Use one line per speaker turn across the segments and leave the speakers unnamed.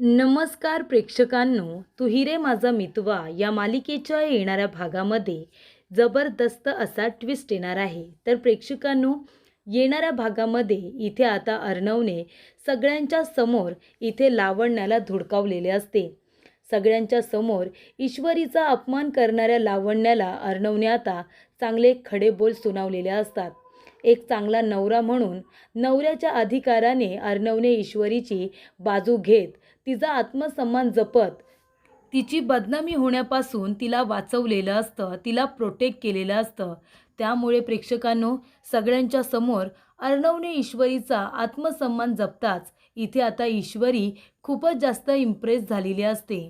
नमस्कार प्रेक्षकांनो तू हिरे माझा मितवा या मालिकेच्या येणाऱ्या भागामध्ये जबरदस्त असा ट्विस्ट येणार आहे. तर प्रेक्षकांनो येणाऱ्या भागामध्ये इथे आता अर्णवने सगळ्यांच्या समोर इथे लावण्याला धुडकावलेले असते. सगळ्यांच्या समोर ईश्वरीचा अपमान करणाऱ्या लावण्याला अर्णवने आता चांगले खडे बोल सुनावलेले असतात. एक चांगला नवरा म्हणून नवऱ्याच्या अधिकाराने अर्णवने ईश्वरीची बाजू घेत तिचा आत्मसन्मान जपत. तिची बदनामी होण्यापासून तिला वाचवलेलं असतं तिला प्रोटेक्ट केलेलं असतं. त्यामुळे प्रेक्षकांनो सगळ्यांच्या समोर अर्णवने ईश्वरीचा आत्मसन्मान जपताच इथे आता ईश्वरी खूपच जास्त इम्प्रेस झालेली असते.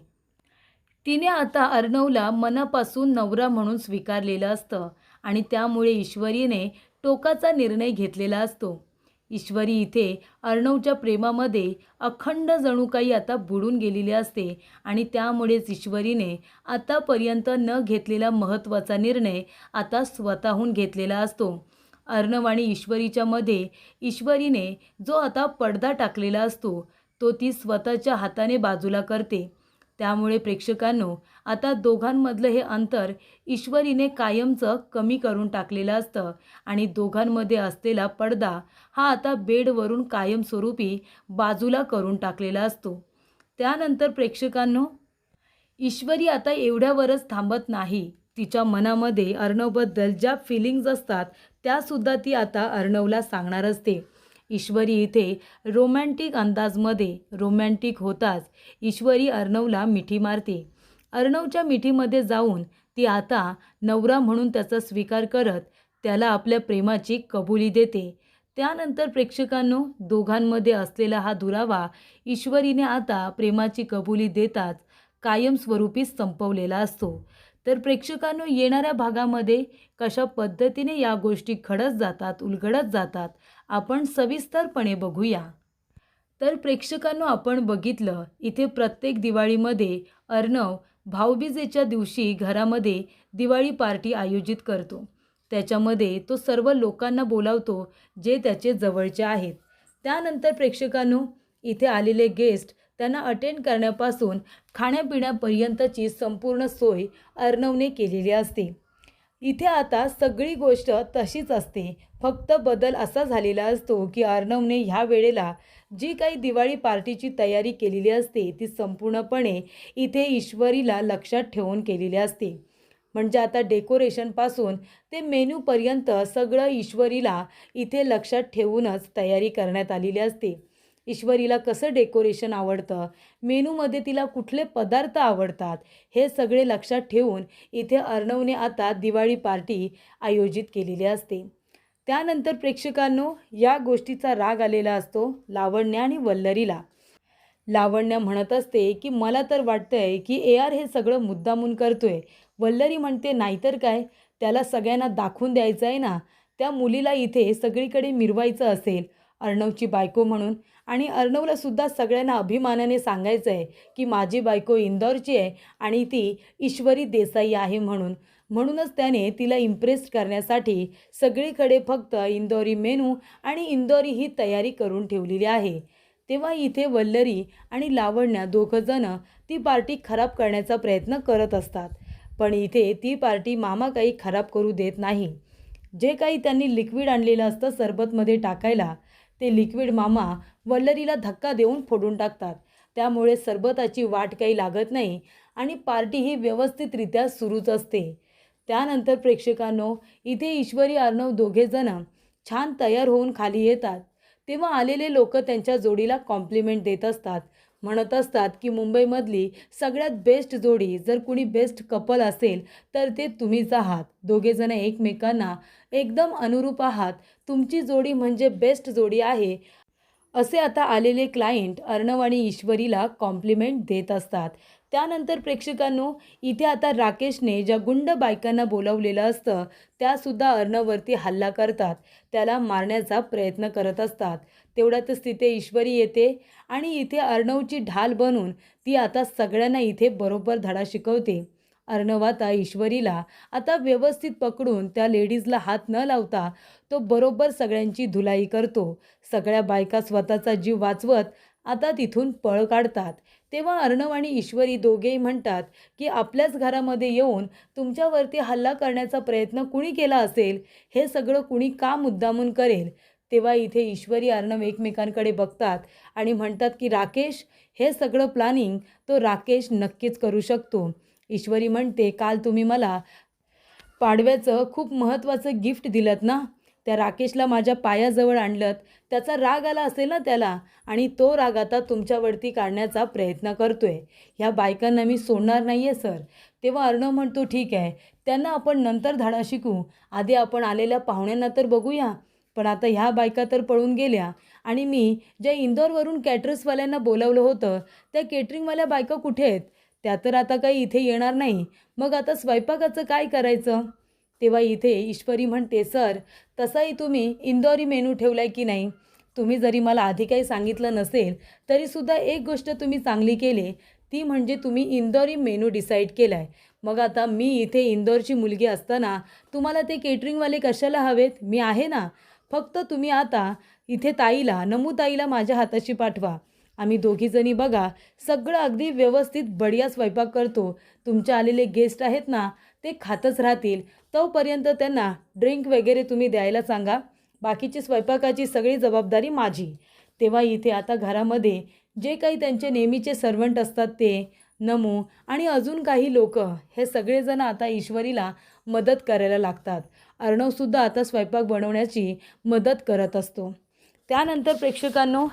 तिने आता अर्णवला मनापासून नवरा म्हणून स्वीकारलेलं असतं आणि त्यामुळे ईश्वरीने टोकाचा निर्णय घेतलेला असतो. ईश्वरी इथे अर्णवच्या प्रेमामध्ये अखंड जणू काही आता बुडून गेलेली असते आणि त्यामुळेच ईश्वरीने आतापर्यंत न घेतलेला महत्त्वाचा निर्णय आता स्वतःहून घेतलेला असतो. अर्णव आणि ईश्वरीच्या मध्ये ईश्वरीने जो आता पडदा टाकलेला असतो तो ती स्वतःच्या हाताने बाजूला करते. त्यामुळे प्रेक्षकांनो आता दोघांमधलं हे अंतर ईश्वरीने कायमचं कमी करून टाकलेलं असतं आणि दोघांमध्ये असलेला पडदा हा आता बेडवरून कायमस्वरूपी बाजूला करून टाकलेला असतो. त्यानंतर प्रेक्षकांनो ईश्वरी आता एवढ्यावरच थांबत नाही. तिच्या मनामध्ये अर्णवबद्दल ज्या फिलिंग्ज असतात त्यासुद्धा ती आता अर्णवला सांगणार असते. ईश्वरी इथे रोमॅन्टिक अंदाजमध्ये रोमॅन्टिक होताच. ईश्वरी अर्णवला मिठी मारते. अर्णवच्या मिठीमध्ये जाऊन ती आता नवरा म्हणून त्याचा स्वीकार करत त्याला आपल्या प्रेमाची कबुली देते. त्यानंतर प्रेक्षकांनो दोघांमध्ये असलेला हा दुरावा ईश्वरीने आता प्रेमाची कबुली देताच कायमस्वरूपी संपवलेला असतो. तर प्रेक्षकांनो येणाऱ्या भागामध्ये कशा पद्धतीने या गोष्टी घडत जातात उलगडत जातात आपण सविस्तरपणे बघूया. तर प्रेक्षकांनो आपण बघितलं इथे प्रत्येक दिवाळीमध्ये अर्णव भाऊबीजेच्या दिवशी घरामध्ये दिवाळी पार्टी आयोजित करतो. त्याच्यामध्ये तो सर्व लोकांना बोलावतो जे त्याचे जवळचे आहेत. त्यानंतर प्रेक्षकांनो इथे आलेले गेस्ट त्यांना अटेंड करण्यापासून खाण्यापिण्यापर्यंतची संपूर्ण सोय अर्णवने केलेली असते. इथे आता सगळी गोष्ट तशीच असते. फक्त बदल असा झालेला असतो की अर्णवने ह्या वेळेला जी काही दिवाळी पार्टीची तयारी केलेली असते ती संपूर्णपणे इथे ईश्वरीला लक्षात ठेवून केलेली असते. म्हणजे आता डेकोरेशनपासून ते मेन्यूपर्यंत सगळं ईश्वरीला इथे लक्षात ठेवूनच तयारी करण्यात आलेली असते. ईश्वरीला कसं डेकोरेशन आवडतं मेनूमध्ये तिला कुठले पदार्थ आवडतात हे सगळे लक्षात ठेवून इथे अर्णवने आता दिवाळी पार्टी आयोजित केलेली असते. त्यानंतर प्रेक्षकांनो या गोष्टीचा राग आलेला असतो लावण्य आणि वल्लरीला. लावण्य म्हणत असते की मला तर वाटतंय की ए आर हे सगळं मुद्दामून करतोय. वल्लरी म्हणते नाहीतर काय? त्याला सगळ्यांना दाखवून द्यायचं आहे ना. त्या मुलीला इथे सगळीकडे मिरवायचं असेल. अर्णवची बायको म्हणून आणि अर्णवलासुद्धा सगळ्यांना अभिमानाने सांगायचं आहे की माझी बायको इंदौरची आहे आणि ती ईश्वरी देसाई आहे म्हणून. म्हणूनच त्याने तिला इम्प्रेस करण्यासाठी सगळीकडे फक्त इंदोरी मेनू आणि इंदोरी ही तयारी करून ठेवलेली आहे. तेव्हा इथे वल्लरी आणि लावण्या दोघंजणं ती पार्टी खराब करण्याचा प्रयत्न करत असतात. पण इथे ती पार्टी मामा काही खराब करू देत नाही. जे काही त्यांनी लिक्विड आणलेलं असतं सरबतमध्ये टाकायला ते लिक्विड मामा वल्लरीला धक्का देऊन फोडून टाकतात. त्यामुळे सरबताची वाट काही लागत नाही आणि पार्टी ही व्यवस्थितरित्या सुरूच असते. त्यानंतर प्रेक्षकांनो इथे ईश्वरी अर्णव दोघेजणं छान तयार होऊन खाली येतात. तेव्हा आलेले लोक त्यांच्या जोडीला कॉम्प्लिमेंट देत असतात. म्हणत असतात की मुंबईमधली सगळ्यात बेस्ट जोडी जर कुणी बेस्ट कपल असेल तर ते तुम्हीच आहात. दोघेजणं एकमेकांना एकदम अनुरूप आहात. तुमची जोडी म्हणजे बेस्ट जोडी आहे. असे आता आलेले क्लायंट अर्णव आणि ईश्वरीला कॉम्प्लिमेंट देत असतात. त्यानंतर प्रेक्षकांनो इथे आता राकेशने ज्या गुंड बायकांना बोलवलेलं असतं त्यासुद्धा अर्णववरती हल्ला करतात. त्याला मारण्याचा प्रयत्न करत असतात. तेवढ्यातच तिथे ईश्वरी येते आणि इथे अर्णवची ढाल बनून ती आता सगळ्यांना इथे बरोबर धडा शिकवते. अर्णवाता ईश्वरीला आता व्यवस्थित पकडून त्या लेडीजला हात न लावता तो बरोबर सगळ्यांची धुलाई करतो. सगळ्या बायका स्वतःचा जीव वाचवत आता तिथून पळ काढतात. तेव्हा अर्णव आणि ईश्वरी दोघेही म्हणतात की आपल्याच घरामध्ये येऊन तुमच्यावरती हल्ला करण्याचा प्रयत्न कुणी केला असेल? हे सगळं कुणी का मुद्दामून करेल? तेव्हा इथे ईश्वरी अर्णव एकमेकांकडे बघतात आणि म्हणतात की राकेश हे सगळं प्लॅनिंग तो राकेश नक्कीच करू शकतो. ईश्वरी म्हणते काल तुम्ही मला पाडव्याचं खूप महत्त्वाचं गिफ्ट दिलं ना? त्या राकेशला माझ्या पायाजवळ आणलं त्याचा राग आला असेल ना त्याला? आणि तो राग आता तुमच्यावरती काढण्याचा प्रयत्न करतो आहे ह्या बायकांना मी सोडणार नाही आहे सर. तेव्हा अर्णव म्हणतो ठीक आहे. त्यांना आपण नंतर धाडा शिकू. आधी आपण आलेल्या पाहुण्यांना तर बघूया. पण आता ह्या बायका तर पळून गेल्या. आणि मी ज्या इंदोरवरून कॅटरर्सवाल्यांना बोलावलं होतं त्या केटरिंगवाल्या बायका कुठे आहेत? त्या तर आता काही इथे येणार नाही. मग आता स्वयंपाकाचं काय करायचं? तेव्हा इथे ईश्वरी म्हणते सर तसाही तुम्ही इंदोरी मेनू ठेवला आहे की नाही? तुम्ही जरी मला आधी काही सांगितलं नसेल तरीसुद्धा एक गोष्ट तुम्ही चांगली केली. ती म्हणजे तुम्ही इंदोरी मेनू डिसाईड केला आहे मग आता मी इथे इंदोरची मुलगी असताना तुम्हाला ते केटरिंगवाले कशाला हवेत? मी आहे ना? फक्त तुम्ही आता इथे ताईला नमू ताईला माझ्या हाताशी पाठवा. आम्ही दोघीजणी बघा सगळं अगदी व्यवस्थित बढिया स्वयंपाक करतो. तुमच्या आलेले गेस्ट आहेत ना ते खातच राहतील. तोपर्यंत त्यांना ड्रिंक वगैरे तुम्ही द्यायला सांगा. बाकीची स्वयंपाकाची सगळी जबाबदारी माझी. तेव्हा इथे आता घरामध्ये जे काही त्यांचे नेहमीचे सर्वंट असतात ते नमू आणि अजून काही लोक हे सगळेजण आता ईश्वरीला मदत करायला लागतात. अर्णवसुद्धा आता स्वयंपाक बनवण्याची मदत करत असतो. त्यानंतर प्रेक्षकांनो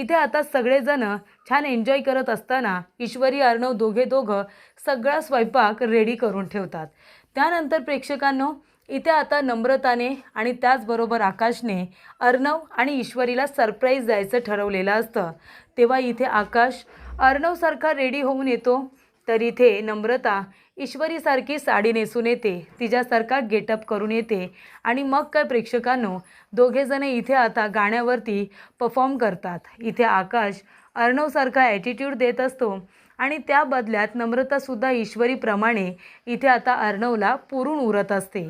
इथे आता सगळेजण छान एन्जॉय करत असताना ईश्वरी अर्णव दोघे दोघं सगळा स्वयंपाक रेडी करून ठेवतात. त्यानंतर प्रेक्षकांनो इथे आता नम्रताने आणि त्याचबरोबर आकाशने अर्णव आणि ईश्वरीला सरप्राईज द्यायचं ठरवलेलं असतं. तेव्हा इथे आकाश अर्णवसारखा रेडी होऊन येतो. तर इथे नम्रता ईश्वरीसारखी साडी नेसून येते तिच्यासारखा गेटअप करून येते आणि मग काय प्रेक्षकांनो दोघेजण इथे आता गाण्यावरती परफॉर्म करतात. इथे आकाश अर्णवसारखा ॲटिट्यूड देत असतो आणि त्या बदल्यात नम्रतासुद्धा ईश्वरीप्रमाणे इथे आता अर्णवला पुरून उरत असते.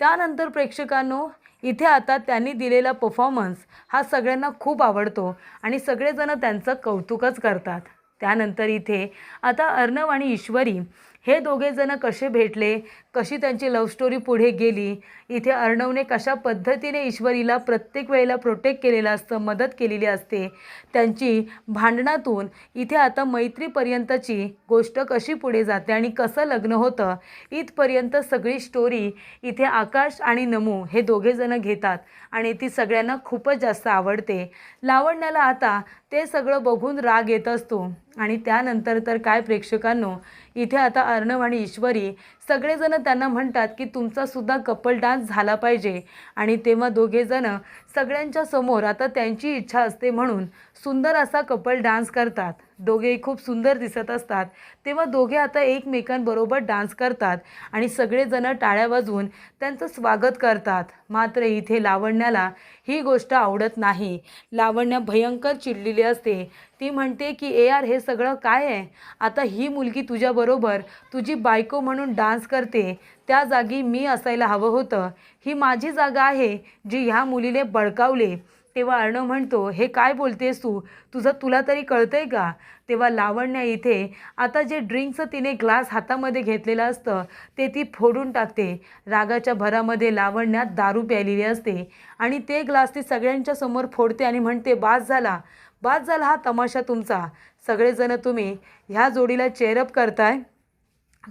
त्यानंतर प्रेक्षकांनो इथे आता त्यांनी दिलेला परफॉर्मन्स हा सगळ्यांना खूप आवडतो आणि सगळेजण त्यांचं कौतुकच करतात. त्यानंतर इथे आता अर्णव आणि ईश्वरी हे दोघेजणं कसे भेटले? कशी त्यांची लव्ह स्टोरी पुढे गेली? इथे अर्णवने कशा पद्धतीने ईश्वरीला प्रत्येक वेळेला प्रोटेक्ट केलेलं असतं मदत केलेली असते? त्यांची भांडणातून इथे आता मैत्रीपर्यंतची गोष्ट कशी पुढे जाते आणि कसं लग्न होतं? इथपर्यंत सगळी स्टोरी इथे आकाश आणि नमू हे दोघेजणं घेतात आणि ती सगळ्यांना खूपच जास्त आवडते. लावण्याला आता ते सगळं बघून राग येत असतो. आणि त्यानंतर तर काय प्रेक्षकांनो इथे आता अर्णव आणि ईश्वरी सगळेजण त्यांना म्हणतात की तुमचासुद्धा कपल डान्स झाला पाहिजे. आणि तेव्हा दोघेजणं सगळ्यांच्या समोर आता त्यांची इच्छा असते म्हणून सुंदर असा कपल डान्स करतात. दोघेही खूप सुंदर दिसत असतात. तेव्हा दोघे आता एकमेकांबरोबर डान्स करतात आणि सगळेजणं टाळ्या वाजवून त्यांचं स्वागत करतात. मात्र इथे लावण्याला ही गोष्ट आवडत नाही. लावण्या भयंकर चिडलेली असते. ती म्हणते की ए आर हे सगळं काय आहे? आता ही मुलगी तुझ्याबरोबर तुझी बायको म्हणून डान्स डान्स करते त्या जागी मी असायला हवं होतं. ही माझी जागा आहे जी ह्या मुलीने बळकावले. तेव्हा अर्णव म्हणतो हे काय बोलतेस तू? तुझं तुला तरी कळतंय का? तेव्हा लावण्या इथे आता जे ड्रिंकचं तिने ग्लास हातामध्ये घेतलेलं असतं ते ती फोडून टाकते. रागाच्या भरामध्ये लावण्यात दारू प्यायलेली असते आणि ते ग्लास ती सगळ्यांच्या समोर फोडते आणि म्हणते बास झाला. बास झाला हा तमाशा तुमचा. सगळेजण तुम्ही ह्या जोडीला चेअरअप करताय.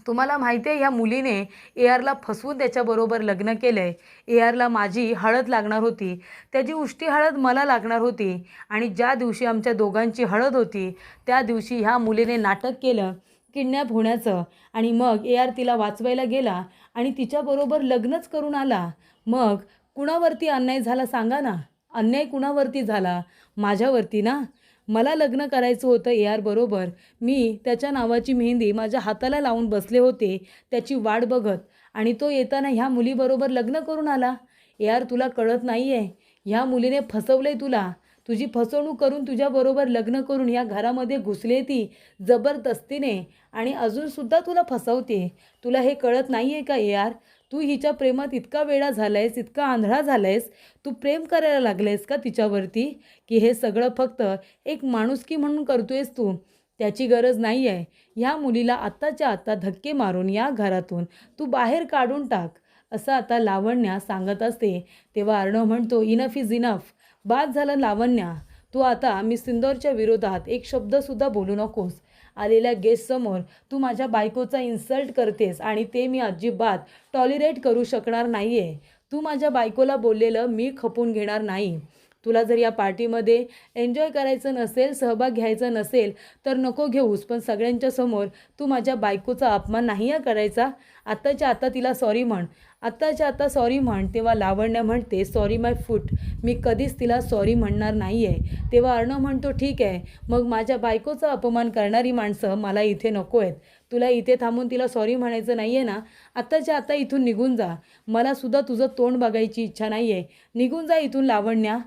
तुम्हाला माहिती आहे ह्या मुलीने ए आरला फसवून त्याच्याबरोबर लग्न केलं आहे ए आरला माझी हळद लागणार होती. त्याची उष्टी हळद मला लागणार होती. आणि ज्या दिवशी आमच्या दोघांची हळद होती त्या दिवशी ह्या मुलीने नाटक केलं किडनॅप होण्याचं. आणि मग ए आर तिला वाचवायला गेला आणि तिच्याबरोबर लग्नच करून आला. मग कुणावरती अन्याय झाला सांगा ना. अन्याय कुणावरती झाला? माझ्यावरती ना? मला लग्न करायचं होतं ए आर बरोबर. मी त्याच्या नावाची मेहंदी माझ्या हाताला लावून बसले होते त्याची वाट बघत. आणि तो येताना ह्या मुलीबरोबर लग्न करून आला. ए आर तुला कळत नाही आहे ह्या मुलीने फसवलं आहे तुला. तुझी फसवणूक करून तुझ्याबरोबर लग्न करून ह्या घरामध्ये घुसले ती जबरदस्तीने. आणि अजूनसुद्धा तुला फसवते. तुला हे कळत नाही आहे का ए आर? तू हिच्या प्रेमात इतका वेळा झालायस इतका आंधळा झालायस तू प्रेम करायला लागलायस का तिच्यावरती? की हे सगळं फक्त एक माणुसकी म्हणून करतोयस तू? त्याची गरज नाही आहे ह्या मुलीला आत्ताच्या आत्ता धक्के मारून या घरातून तू बाहेर काढून टाक असं आता लावण्या सांगत असते. तेव्हा अर्णव म्हणतो इनफ इज इनफ बाद झालं लावण्या. तू आता मी सिंदोरच्या विरोधात एक शब्दसुद्धा बोलू नकोस. आलेल्या गेस्टसमोर तू माझ्या बायकोचा इन्सल्ट करतेस आणि ते मी अजिबात टॉलिरेट करू शकणार नाही आहे तू माझ्या बायकोला बोललेलं मी खपून घेणार नाही. तुला जर या पार्टीमध्ये एन्जॉय करायचं नसेल सहभाग घ्यायचा नसेल तर नको घेऊस. पण सगळ्यांच्या समोर तू माझ्या बायकोचा अपमान नाही आहे करायचा. आत्ताच्या आता तिला सॉरी म्हण. आत्ताच्या आता सॉरी म्हण. तेव्हा लावण्य म्हणते सॉरी माय फूट मी कधीच तिला सॉरी म्हणणार नाही आहे तेव्हा अर्णव म्हणतो ठीक आहे. मग माझ्या बायकोचा अपमान करणारी माणसं मला इथे नको आहेत. तुला इथे थांबून तिला सॉरी म्हणायचं नाही आहे ना? आत्ताच्या आता इथून निघून जा. मला सुद्धा तुझं तोंड बघायची इच्छा नाही आहे निघून जा इथून लावण्या.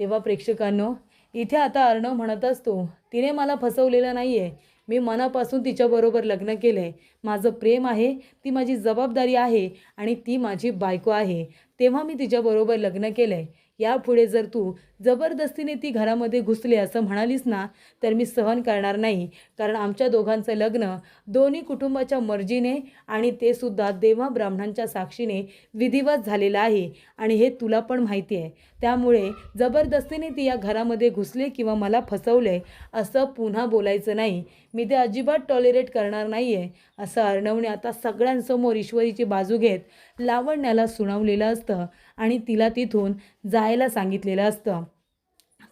तेव्हा प्रेक्षकांनो इथे आता अर्णव म्हणत असतो तिने मला फसवलेलं नाही आहे मी मनापासून तिच्याबरोबर लग्न केलं आहे माझं प्रेम आहे ती माझी जबाबदारी आहे आणि ती माझी बायको आहे. तेव्हा मी तिच्याबरोबर लग्न केलं आहे यापुढे जर तू जबरदस्तीने ती घरामध्ये घुसले असं म्हणालीस ना तर मी सहन करणार नाही. कारण आमच्या दोघांचं लग्न दोन्ही कुटुंबाच्या मर्जीने आणि ते सुद्धा देवा ब्राह्मणांच्या साक्षीने विधिवत झालेलं आहे आणि हे तुला पण माहिती आहे. त्यामुळे जबरदस्तीने ती या घरामध्ये घुसले किंवा मला फसवले असं पुन्हा बोलायचं नाही. मी ते अजिबात टॉलरेट करणार नाही आहे असं अर्णवने आता सगळ्यांसमोर ईश्वरीची बाजू घेत लावण्याला सुनावलेलं असतं. आणि तिला तिथून जायला सांगितलेलं असतं.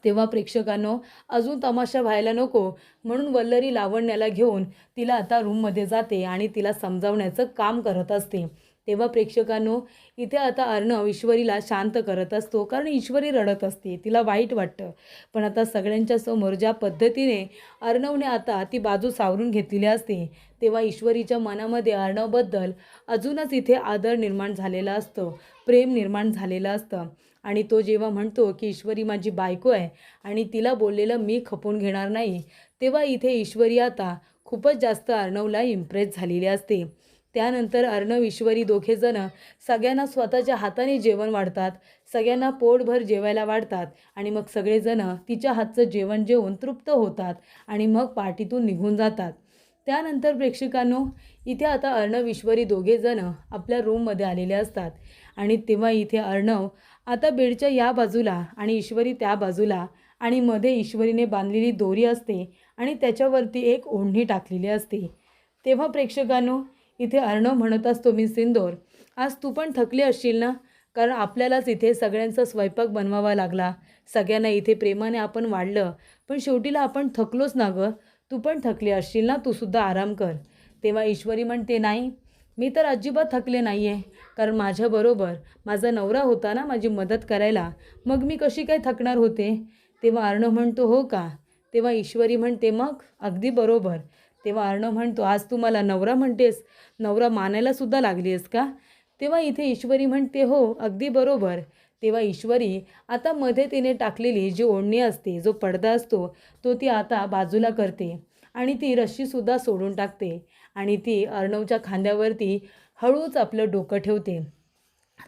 तेव्हा प्रेक्षकांनो अजून तमाशा व्हायला नको म्हणून वल्लरी लावण्याला घेऊन तिला आता रूममध्ये जाते आणि तिला समजावण्याचं काम करत असते. तेव्हा प्रेक्षकांनो इथे आता अर्णव ईश्वरीला शांत करत असतो कारण ईश्वरी रडत असते तिला वाईट वाटतं. पण आता सगळ्यांच्या समोर ज्या पद्धतीने अर्णवने आता ती बाजू सावरून घेतलेली असते तेव्हा ईश्वरीच्या मनामध्ये अर्णवबद्दल अजूनच इथे आदर निर्माण झालेला असतो प्रेम निर्माण झालेलं असतं. आणि तो जेव्हा म्हणतो की ईश्वरी माझी बायको आहे आणि तिला बोललेलं मी खपून घेणार नाही तेव्हा इथे ईश्वरी आता खूपच जास्त अर्णवला इम्प्रेस झालेली असते. त्यानंतर अर्णव ईश्वरी दोघेजणं सगळ्यांना स्वतःच्या हाताने जेवण वाढतात. सगळ्यांना पोटभर जेवायला वाढतात आणि मग सगळेजणं तिच्या हातचं जेवण जेवून तृप्त होतात आणि मग पार्टीतून निघून जातात. त्यानंतर प्रेक्षकांनो इथे आता अर्णव ईश्वरी दोघेजणं आपल्या रूममध्ये आलेले असतात आणि तेव्हा इथे अर्णव आता बेडच्या या बाजूला आणि ईश्वरी त्या बाजूला आणि मध्ये ईश्वरीने बांधलेली दोरी असते आणि त्याच्यावरती एक ओढणी टाकलेली असते. तेव्हा प्रेक्षकांनो इथे अर्णव म्हणत असतो मी सिंदोर आज तू पण थकली असशील ना? कारण आपल्यालाच इथे सगळ्यांचा स्वयंपाक बनवावा लागला. सगळ्यांना इथे प्रेमाने आपण वाढलं. पण शेवटीला आपण थकलोच ना गं. तू पण थकली असशील ना? तू सुद्धा आराम कर. तेव्हा ईश्वरी म्हणते नाही मी तर अजिबात थकले नाही आहे कारण माझ्याबरोबर माझा नवरा होता ना माझी मदत करायला. मग मी कशी काय थकणार होते? तेव्हा अर्णव म्हणतो हो का? तेव्हा ईश्वरी म्हणते मग? अगदी बरोबर. तेव्हा अर्णव म्हणतो आज तू मला नवरा म्हणतेस नवरा मानायला सुद्धा लागली आहेस का? तेव्हा इथे ईश्वरी म्हणते हो अगदी बरोबर. तेव्हा ईश्वरी आता मध्ये तिने टाकलेली जी ओढणी असते जो पडदा असतो तो ती आता बाजूला करते आणि ती रश्शीसुद्धा सोडून टाकते आणि ती अर्णवच्या खांद्यावरती हळूच आपलं डोकं ठेवते.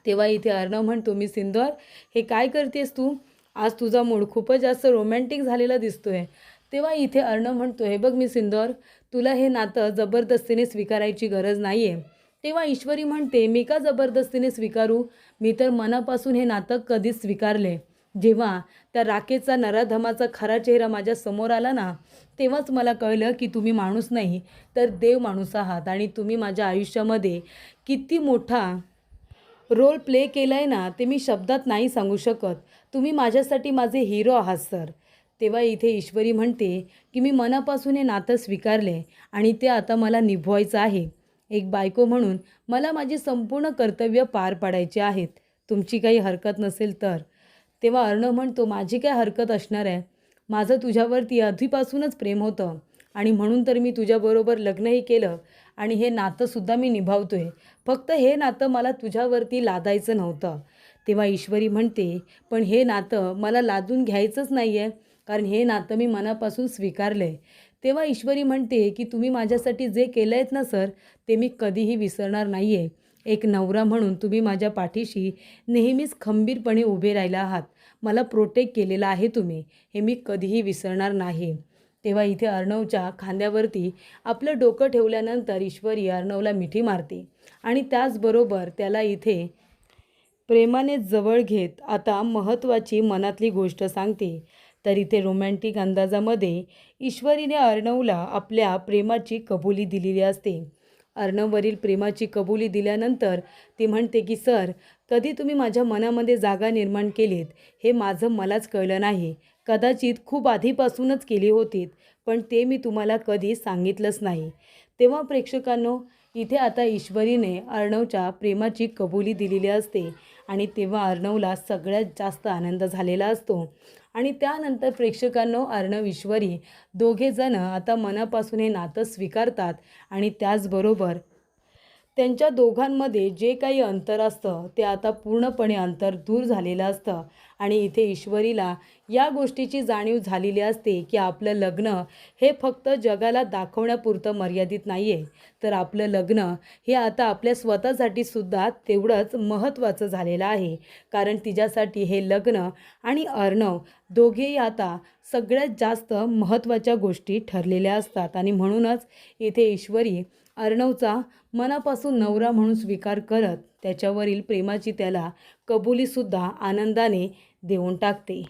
तेव्हा इथे अर्णव म्हणतो मी सिंदोर हे काय करतेस तू? आज तुझा मूड खूपच जास्त रोमॅन्टिक झालेला दिसतोय. तेव्हा इथे अर्णव म्हणतो हे बघ मी सिंदोर तुला हे नातं जबरदस्तीने स्वीकारायची गरज नाही आहे तेव्हा ईश्वरी म्हणते मी का जबरदस्तीने स्वीकारू? मी तर मनापासून हे नातं कधीच स्वीकारले. जेव्हा त्या राकेचा नराधमाचा खरा चेहरा माझ्यासमोर आला ना तेव्हाच मला कळलं की तुम्ही माणूस नाही तर देव माणूस आहात आणि तुम्ही माझ्या आयुष्यामध्ये किती मोठा रोल प्ले केला आहे ना ते मी शब्दात नाही सांगू शकत. तुम्ही माझ्यासाठी माझे हिरो आहात सर तेव्हा इथे ईश्वरी म्हणते की मी मनापासून हे नातं स्वीकारले आणि ते आता मला निभवायचं आहे. एक बायको म्हणून मला माझी संपूर्ण कर्तव्य पार पाडायचे आहेत. तुमची काही हरकत नसेल तर. तेव्हा अर्णव म्हणतो माझी काय हरकत असणार आहे? माझं तुझ्यावरती आधीपासूनच प्रेम होतं आणि म्हणून तर मी तुझ्याबरोबर लग्नही केलं आणि हे नातंसुद्धा मी निभावतो आहे फक्त हे नातं मला तुझ्यावरती लादायचं नव्हतं. तेव्हा ईश्वरी म्हणते पण हे नातं मला लादून घ्यायचंच नाही आहे कारण हे नातं मी मनापासून स्वीकारलं आहे तेव्हा ईश्वरी म्हणते की तुम्ही माझ्यासाठी जे केलं आहेत ना सर ते मी कधीही विसरणार नाही आहे एक नवरा म्हणून तुम्ही माझ्या पाठीशी नेहमीच खंबीरपणे उभे राहिला आहात. मला प्रोटेक्ट केलेला आहे तुम्ही. हे मी कधीही विसरणार नाही. तेव्हा इथे अर्णवच्या खांद्यावरती आपलं डोकं ठेवल्यानंतर ईश्वरी अर्णवला मिठी मारते आणि त्याचबरोबर त्याला इथे प्रेमाने जवळ घेत आता महत्त्वाची मनातली गोष्ट सांगते. तर इथे रोमॅन्टिक अंदाजामध्ये ईश्वरीने अर्णवला आपल्या प्रेमाची कबुली दिलेली असते. अर्णववरील प्रेमाची कबुली दिल्यानंतर ती म्हणते की सर कधी तुम्ही माझ्या मनामध्ये जागा निर्माण केलीत? हे माझं मलाच कळलं नाही. कदाचित खूप आधीपासूनच केली होतीत पण ते मी तुम्हाला कधी सांगितलंच नाही. तेव्हा प्रेक्षकांनो इथे आता ईश्वरीने अर्णवच्या प्रेमाची कबुली दिलेली असते. आणि तेव्हा अर्णवला सगळ्यात जास्त आनंद झालेला असतो. आणि त्यानंतर प्रेक्षकांनो अर्णव ईश्वरी दोघेजणं आता मनापासून हे नातं स्वीकारतात आणि त्याचबरोबर त्यांच्या दोघांमध्ये जे काही अंतर असतं ते आता पूर्णपणे अंतर दूर झालेलं असतं. आणि इथे ईश्वरीला या गोष्टीची जाणीव झालेली असते की आपलं लग्न हे फक्त जगाला दाखवण्यापुरतं मर्यादित नाही आहे तर आपलं लग्न हे आता आपल्या स्वतःसाठी सुद्धा तेवढंच महत्त्वाचं झालेलं आहे. कारण तिच्यासाठी हे लग्न आणि अर्णव दोघेही आता सगळ्यात जास्त महत्त्वाच्या गोष्टी ठरलेल्या असतात. आणि म्हणूनच इथे ईश्वरी अर्णवचा मनापासून नवरा म्हणून स्वीकार करत त्याच्यावरील प्रेमाची त्याला कबुलीसुद्धा आनंदाने देऊन टाकते.